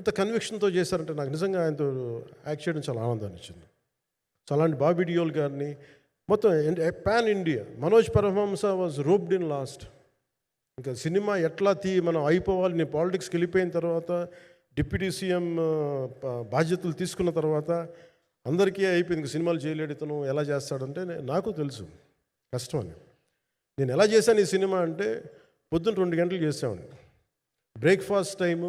ఎంత కన్విక్షన్తో చేశారంటే నాకు నిజంగా ఆయనతో యాక్ట్ చేయడం చాలా ఆనందాన్ని ఇచ్చింది. సో అలాంటి బాబీ డియోల్ గారిని మొత్తం pan India Manoj Paramahamsa was roped in last ఇంకా సినిమా ఎట్లా తీ మనం అయిపోవాలి నేను పాలిటిక్స్కి వెళ్ళిపోయిన తర్వాత డిప్యూటీ సీఎం బాధ్యతలు తీసుకున్న తర్వాత అందరికీ అయిపోయింది. ఇంక సినిమాలు చేయలేడు ఇతను ఎలా చేస్తాడంటే నాకు తెలుసు. కష్టం అని నేను ఎలా చేశాను ఈ సినిమా అంటే పొద్దున్న రెండు గంటలు చేసామని బ్రేక్ఫాస్ట్ టైము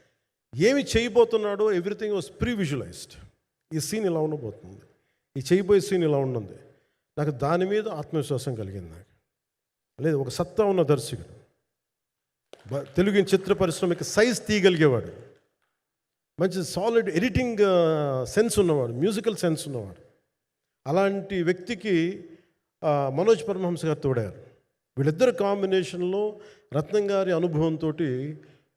ఏమి చేయబోతున్నాడో ఎవ్రీథింగ్ వాజ్ ప్రీ విజువలైజ్డ్ ఈ సీన్ ఇలా ఉండబోతుంది. ఈ చేయబోయే సీన్ ఇలా ఉన్నది నాకు దాని మీద ఆత్మవిశ్వాసం కలిగింది నాకు. లేదు ఒక సత్తా ఉన్న దర్శకుడు. తెలుగు చిత్ర పరిశ్రమకి సైజ్ తీయగలిగేవాడు. మంచి సాలిడ్ ఎడిటింగ్ సెన్స్ ఉన్నవాడు మ్యూజికల్ సెన్స్ ఉన్నవాడు. అలాంటి వ్యక్తికి మనోజ్ పరమహంస గారు తోడారు. వీళ్ళిద్దరు కాంబినేషన్లో రత్నం గారి అనుభవంతో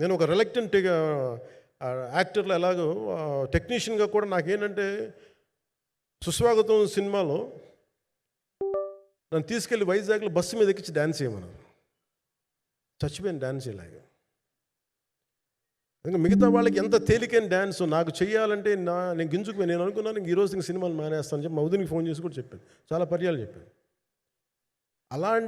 నేను ఒక రిలక్టెంట్ యాక్టర్లో ఎలాగో టెక్నీషియన్గా కూడా నాకేంటంటే సుస్వాగతం సినిమాలో నన్ను తీసుకెళ్ళి వైజాగ్లో బస్సు మీద ఎక్కించి డ్యాన్స్ చేయమన్నారు చచ్చిపోయిన డ్యాన్స్ ఇలాగా. ఇంకా మిగతా వాళ్ళకి ఎంత తేలికైన డ్యాన్స్ నాకు చేయాలంటే నా నేను గింజుకు నేను అనుకున్నాను ఇంక ఈ రోజు ఇంక సినిమాలు మానేస్తాను చెప్పి మౌదునికి ఫోన్ చేసి కూడా చెప్పాను. చాలా పర్యాలు చెప్పాను. అలాంటి